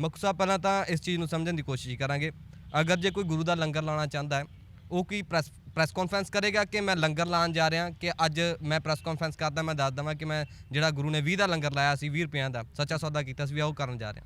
ਮੁੱਖ ਸਾਹਿਬ ਪਹਿਲਾਂ ਤਾਂ ਇਸ ਚੀਜ਼ ਨੂੰ ਸਮਝਣ ਦੀ ਕੋਸ਼ਿਸ਼ ਕਰਾਂਗੇ। ਅਗਰ ਜੇ ਕੋਈ ਗੁਰੂ ਦਾ ਲੰਗਰ ਲਾਉਣਾ ਚਾਹੁੰਦਾ ਹੈ, ਉਹ ਕੀ ਪ੍ਰੈਸ ਪ੍ਰੈਸ ਕਾਨਫਰੰਸ ਕਰੇਗਾ ਕਿ ਮੈਂ ਲੰਗਰ ਲਾਉਣ ਜਾ ਰਿਹਾ, ਕਿ ਅੱਜ ਮੈਂ ਪ੍ਰੈਸ ਕਾਨਫਰੰਸ ਕਰਦਾ, ਮੈਂ ਦੱਸ ਦਵਾਂ ਕਿ ਮੈਂ ਜਿਹੜਾ ਗੁਰੂ ਨੇ 20 ਦਾ ਲੰਗਰ ਲਾਇਆ ਸੀ 20 ਰੁਪਿਆਂ ਦਾ, ਸੱਚਾ ਸੌਦਾ ਕੀਤਾ ਸੀ, ਵੀ ਉਹ ਕਰਨ ਜਾ ਰਿਹਾ।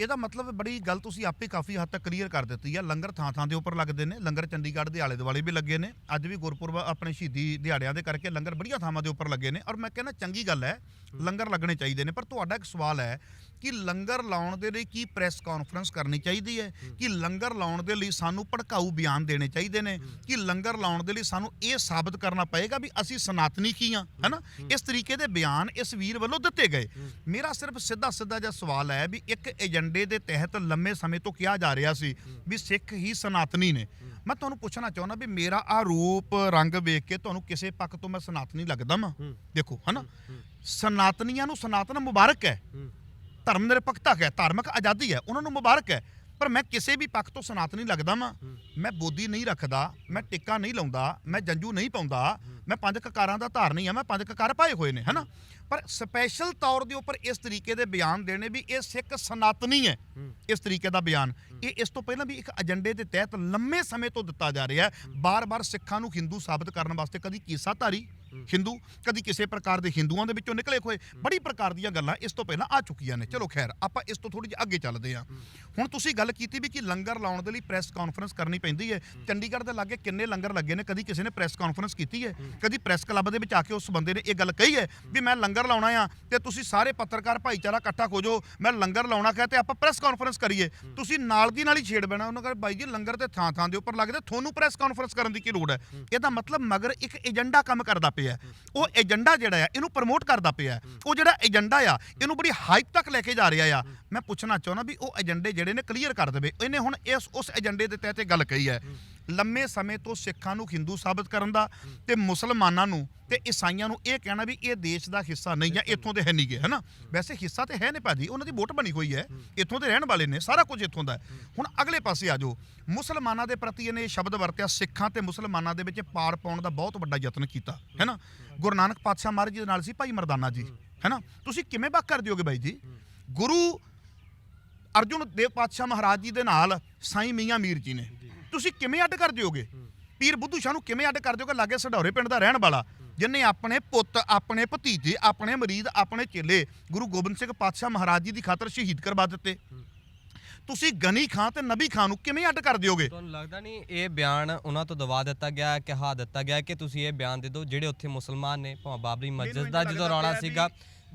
ਇਹਦਾ ਮਤਲਬ ਬੜੀ ਗੱਲ ਤੁਸੀਂ ਆਪੇ ਕਾਫੀ ਹੱਦ ਤੱਕ ਕਲੀਅਰ ਕਰ ਦਿੱਤੀ ਆ। ਲੰਗਰ ਥਾਂ ਥਾਂ ਦੇ ਉੱਪਰ ਲੱਗਦੇ ਨੇ। ਲੰਗਰ ਚੰਡੀਗੜ੍ਹ ਦੇ ਆਲੇ ਦੁਆਲੇ ਵੀ ਲੱਗੇ ਨੇ। ਅੱਜ ਵੀ ਗੁਰਪੁਰਬ ਆਪਣੇ ਸ਼ਹੀਦੀ ਦਿਹਾੜਿਆਂ ਦੇ ਕਰਕੇ ਲੰਗਰ ਬੜੀਆਂ ਥਾਵਾਂ ਦੇ ਉੱਪਰ ਲੱਗੇ ਨੇ। ਔਰ ਮੈਂ ਕਹਿੰਦਾ ਚੰਗੀ ਗੱਲ ਹੈ ਲੰਗਰ ਲੱਗਣੇ ਚਾਹੀਦੇ ਨੇ। ਪਰ ਤੁਹਾਡਾ ਇੱਕ ਸਵਾਲ ਹੈ ਕਿ ਲੰਗਰ ਲਾਉਣ ਦੇ ਲਈ ਕੀ ਪ੍ਰੈਸ ਕਾਨਫਰੰਸ ਕਰਨੀ ਚਾਹੀਦੀ ਹੈ? ਕਿ ਲੰਗਰ ਲਾਉਣ ਦੇ ਲਈ ਸਾਨੂੰ ਭੜਕਾਊ ਬਿਆਨ ਦੇਣੇ ਚਾਹੀਦੇ ਨੇ? ਕਿ ਲੰਗਰ ਲਾਉਣ ਦੇ ਲਈ ਸਾਨੂੰ ਇਹ ਸਾਬਤ ਕਰਨਾ ਪਏਗਾ ਵੀ ਅਸੀਂ ਸਨਾਤਨੀ ਕੀ ਹਾਂ? ਹੈਨਾ? ਇਸ ਤਰੀਕੇ ਦੇ ਬਿਆਨ ਇਸ ਵੀਰ ਵੱਲੋਂ ਦਿੱਤੇ ਗਏ। ਮੇਰਾ ਸਿਰਫ ਸਿੱਧਾ ਸਿੱਧਾ ਜਿਹਾ ਸਵਾਲ ਹੈ ਵੀ ਇੱਕ ਏਜੰਡੇ ਦੇ ਤਹਿਤ ਲੰਮੇ ਸਮੇਂ ਤੋਂ ਕਿਹਾ ਜਾ ਰਿਹਾ ਸੀ ਵੀ ਸਿੱਖ ਹੀ ਸਨਾਤਨੀ ਨੇ। ਮੈਂ ਤੁਹਾਨੂੰ ਪੁੱਛਣਾ ਚਾਹੁੰਦਾ ਵੀ ਮੇਰਾ ਆ ਰੂਪ ਰੰਗ ਵੇਖ ਕੇ ਤੁਹਾਨੂੰ ਕਿਸੇ ਪੱਖ ਤੋਂ ਮੈਂ ਸਨਾਤਨੀ ਲੱਗਦਾ ਮੈਂ ਦੇਖੋ ਹਨਾ? ਸਨਾਤਨੀਆਂ ਨੂੰ ਸਨਾਤਨ ਮੁਬਾਰਕ ਹੈ। ਧਰਮ ਨਿਰਪੱਖਤਾ ਹੈ ਧਾਰਮਿਕ ਆਜ਼ਾਦੀ ਹੈ ਉਹਨਾਂ ਨੂੰ ਮੁਬਾਰਕ ਹੈ। ਪਰ ਮੈਂ ਕਿਸੇ ਵੀ ਪੱਖ ਤੋਂ ਸਨਾਤਨੀ ਲੱਗਦਾ ਵਾਂ। ਮੈਂ ਬੋਦੀ ਨਹੀਂ ਰੱਖਦਾ ਮੈਂ ਟਿੱਕਾ ਨਹੀਂ ਲਾਉਂਦਾ ਮੈਂ ਜੰਜੂ ਨਹੀਂ ਪਾਉਂਦਾ। ਮੈਂ ਪੰਜ ਕਕਾਰਾਂ ਦਾ ਧਾਰਨੀ ਆ ਮੈਂ ਪੰਜ ਕਕਾਰ ਪਾਏ ਹੋਏ ਨੇ ਹਨਾ? ਪਰ ਸਪੈਸ਼ਲ ਤੌਰ ਦੇ ਉੱਪਰ ਇਸ ਤਰੀਕੇ ਦੇ ਬਿਆਨ ਦੇਣੇ ਵੀ ਇਹ ਸਿੱਖ ਸਨਾਤਨੀ ਹੈ ਇਸ ਤਰੀਕੇ ਦਾ ਬਿਆਨ। ਇਹ ਇਸ ਤੋਂ ਪਹਿਲਾਂ ਵੀ ਇੱਕ ਏਜੰਡੇ ਦੇ ਤਹਿਤ ਲੰਮੇ ਸਮੇਂ ਤੋਂ ਦਿੱਤਾ ਜਾ ਰਿਹਾ ਹੈ। ਬਾਰ-ਬਾਰ ਸਿੱਖਾਂ ਨੂੰ ਹਿੰਦੂ ਸਾਬਤ ਕਰਨ ਵਾਸਤੇ ਕਦੀ ਕੀਸਾਧਾਰੀ ਹਿੰਦੂ ਕਦੀ ਕਿਸੇ ਪ੍ਰਕਾਰ ਦੇ ਹਿੰਦੂਆਂ ਦੇ ਵਿੱਚੋਂ ਨਿਕਲੇ ਹੋਏ। ਬੜੀ ਪ੍ਰਕਾਰ ਦੀਆਂ ਗੱਲਾਂ ਇਸ ਤੋਂ ਪਹਿਲਾਂ ਆ ਚੁੱਕੀਆਂ ਨੇ। ਚਲੋ ਖੈਰ ਆਪਾਂ ਇਸ ਤੋਂ ਥੋੜੀ ਜਿਹੀ ਅੱਗੇ ਚੱਲਦੇ ਹਾਂ। ਹੁਣ ਤੁਸੀਂ ਗੱਲ ਕੀਤੀ ਵੀ ਕਿ ਲੰਗਰ ਲਾਉਣ ਦੇ ਲਈ ਪ੍ਰੈਸ ਕਾਨਫਰੰਸ ਕਰਨੀ ਪੈਂਦੀ ਹੈ। ਚੰਡੀਗੜ੍ਹ ਦੇ ਲਾਗੇ ਕਿੰਨੇ ਲੰਗਰ ਲੱਗੇ ਨੇ? ਕਦੀ ਕਿਸੇ ਨੇ ਪ੍ਰੈਸ ਕਾਨਫਰੰਸ ਕੀਤੀ ਹੈ। ਕਦੀ ਪ੍ਰੈਸ ਕਲੱਬ ਦੇ ਵਿੱਚ ਆ ਕੇ ਉਸ ਬੰਦੇ ਨੇ ਇਹ ਗੱਲ ਕਹੀ ਹੈ ਵੀ ਮੈਂ ਲੰਗਰ ਲਾਉਣਾ ਆ ਤੇ ਤੁਸੀਂ ਸਾਰੇ ਪੱਤਰਕਾਰ ਭਾਈਚਾਰਾ ਇਕੱਠਾ ਹੋ ਜਾਓ, ਮੈਂ ਲੰਗਰ ਲਾਉਣਾ ਕਹੇ ਤੇ ਆਪਾਂ ਪ੍ਰੈਸ ਕਾਨਫਰੰਸ ਕਰੀਏ। ਤੁਸੀਂ ਨਾਲ ਦੀ ਨਾਲ ਹੀ ਛੇੜ ਬੈਣਾ ਉਹਨਾਂ ਕਹਿੰਦੇ ਬਾਈ ਜੀ ਲੰਗਰ ਤੇ ਥਾਂ ਥਾਂ ਦੇ ਉੱਪਰ ਲੱਗਦੇ, ਤੁਹਾਨੂੰ ਪ੍ਰੈਸ ਕਾਨਫਰੰਸ ਕਰਨ ਦੀ ਕੀ ਲੋੜ ਹੈ? ਇਹਦਾ ਮਤਲਬ ਮਗਰ ਇੱਕ ਏਜੰਡਾ ਕੰਮ ਕਰਦਾ ਪਿਆ ਉਹ ਏਜੰਡਾ ਜਿਹੜਾ ਆ ਇਹਨੂੰ ਪ੍ਰਮੋਟ ਕਰਦਾ ਪਿਆ ਉਹ ਜਿਹੜਾ ਏਜੰਡਾ ਆ, ਇਹਨੂੰ ਬੜੀ ਹਾਈਪ ਤੱਕ ਲੈ ਕੇ ਜਾ ਰਿਹਾ ਆ। ਮੈਂ ਪੁੱਛਣਾ ਚਾਹੁੰਦਾ ਵੀ ਉਹ ਏਜੰਡੇ ਜਿਹੜੇ ਨੇ ਕਲੀਅਰ ਕਰ ਦੇਵੇ। ਇਹਨੇ ਹੁਣ ਇਸ, ਉਸ ਏਜੰਡੇ ਦੇ ਤਹਿਤ ਇਹ ਗੱਲ ਕਹੀ ਹੈ। ਲੰਮੇ ਸਮੇਂ ਤੋਂ ਸਿੱਖਾਂ ਨੂੰ ਹਿੰਦੂ ਸਾਬਤ ਕਰਨ ਦਾ ਤੇ ਮੁਸਲਮਾਨਾਂ ਨੂੰ ਤੇ ਈਸਾਈਆਂ ਨੂੰ ਇਹ ਕਹਿਣਾ ਵੀ ਇਹ ਦੇਸ਼ ਦਾ ਹਿੱਸਾ ਨਹੀਂ ਜਾਂ ਇੱਥੋਂ ਦੇ ਹੈ ਨਹੀਂਗੇ ਹਨਾ? ਵੈਸੇ ਹਿੱਸਾ ਤੇ ਹੈ ਨੇ ਭਾਜੀ ਉਹਨਾਂ ਦੀ ਵੋਟ ਬਣੀ ਹੋਈ ਹੈ ਇੱਥੋਂ ਦੇ ਰਹਿਣ ਵਾਲੇ ਨੇ ਸਾਰਾ ਕੁਝ ਇੱਥੋਂ ਦਾ ਹੈ। ਹੁਣ ਅਗਲੇ ਪਾਸੇ ਆ ਜਾਓ ਮੁਸਲਮਾਨਾਂ ਦੇ ਪ੍ਰਤੀ ਇਹਨੇ ਇਹ ਸ਼ਬਦ ਵਰਤਿਆ ਸਿੱਖਾਂ ਤੇ ਮੁਸਲਮਾਨਾਂ ਦੇ ਵਿੱਚ ਪਾੜ ਪਾਉਣ ਦਾ ਬਹੁਤ ਵੱਡਾ ਯਤਨ ਕੀਤਾ ਹੈਨਾ? ਗੁਰੂ ਨਾਨਕ ਪਾਤਸ਼ਾਹ ਮਹਾਰਾਜ ਜੀ ਦੇ ਨਾਲ ਸੀ ਭਾਈ ਮਰਦਾਨਾ ਜੀ ਹੈਨਾ? ਤੁਸੀਂ ਕਿਵੇਂ ਬਾਕ ਕਰ ਦਿਓਗੇ ਬਾਈ ਜੀ? ਗੁਰੂ ਅਰਜੁਨ ਦੇਵ ਪਾਤਸ਼ਾਹ ਮਹਾਰਾਜ ਜੀ ਦੇ ਨਾਲ ਸਾਈਂ ਮੀਆਂ ਮੀਰ ਜੀ ਨੇ ਤੁਸੀਂ ਕਿਵੇਂ ਅੱਡ ਕਰ ਦਿਓਗੇ? ਪੀਰ ਬੁੱਧੂ ਸ਼ਾਹ ਨੂੰ ਕਿਵੇਂ ਅੱਡ ਕਰ ਦਿਓਗੇ? ਲਾਗੇ ਸਢੌਰੇ ਪਿੰਡ ਦਾ ਰਹਿਣ ਵਾਲਾ ਜਿਨੇ ਆਪਣੇ ਪੁੱਤ ਆਪਣੇ ਭਤੀਜੇ ਆਪਣੇ ਮਰੀਦ ਆਪਣੇ ਚੇਲੇ ਗੁਰੂ ਗੋਬਿੰਦ ਸਿੰਘ ਪਾਤਸ਼ਾਹ ਮਹਾਰਾਜ ਜੀ ਦੀ ਖਾਤਰ ਸ਼ਹੀਦ ਕਰਵਾ ਦਿੱਤੇ। ਤੁਸੀਂ ਗਨੀ ਖਾਂ ਤੇ ਨਬੀ ਖਾਂ ਨੂੰ ਕਿਵੇਂ ਅੱਡ ਕਰ ਦਿਓਗੇ? ਤੁਹਾਨੂੰ ਲੱਗਦਾ ਨਹੀਂ ਇਹ ਬਿਆਨ ਉਹਨਾਂ ਤੋਂ ਦਬਾ ਦਿੱਤਾ ਗਿਆ ਕਿਹਾ ਦਿੱਤਾ ਗਿਆ ਕਿ ਤੁਸੀਂ ਇਹ ਬਿਆਨ ਦੇ ਦਿਓ? ਜਿਹੜੇ ਉੱਥੇ ਮੁਸਲਮਾਨ ਨੇ ਭਾਵੇਂ ਬਾਬਰੀ ਮਸਜਿਦ ਦਾ ਜਦੋਂ ਰੌਲਾ ਸੀਗਾ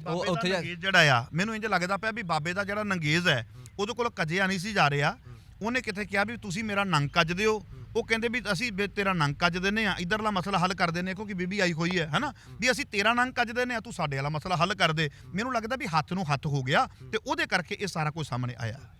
ਉਹ ਉੱਥੇ ਜਿਹੜਾ ਆ ਮੈਨੂੰ ਇੰਜ ਲੱਗਦਾ ਪਿਆ ਵੀ ਬਾਬੇ ਦਾ ਜਿਹੜਾ ਨੰਗੇਜ਼ ਹੈ ਉਹਦੇ ਕੋਲ ਕੱਜਿਆ ਨਹੀਂ ਸੀ ਜਾ ਰਿਹਾ। ਉਹਨੇ ਕਿਤੇ ਕਿਹਾ ਵੀ ਤੁਸੀਂ ਮੇਰਾ ਨੰਗ ਕੱਜ ਦਿਓ? ਉਹ ਕਹਿੰਦੇ ਵੀ ਅਸੀਂ ਵੀ ਤੇਰਾ ਨੰਗ ਕੱਜ ਦਿੰਨੇ ਆ ਇਧਰਲਾ ਮਸਲਾ ਹੱਲ ਕਰ ਦਿੰਨੇ ਆ ਕਿਉਂਕਿ ਬੀਬੀ ਆਈ ਹੋਈ ਹੈ, ਹਨਾ? ਵੀ ਅਸੀਂ ਤੇਰਾ ਨੰਗ ਕੱਜ ਦਿੰਨੇ ਆ ਤੂੰ ਸਾਡੇ ਵਾਲਾ ਮਸਲਾ ਹੱਲ ਕਰ ਦੇ। ਮੈਨੂੰ ਲੱਗਦਾ ਵੀ ਹੱਥ ਨੂੰ ਹੱਥ ਹੋ ਗਿਆ ਤੇ ਉਹਦੇ ਕਰਕੇ ਇਹ ਸਾਰਾ ਕੁਝ ਸਾਹਮਣੇ ਆਇਆ।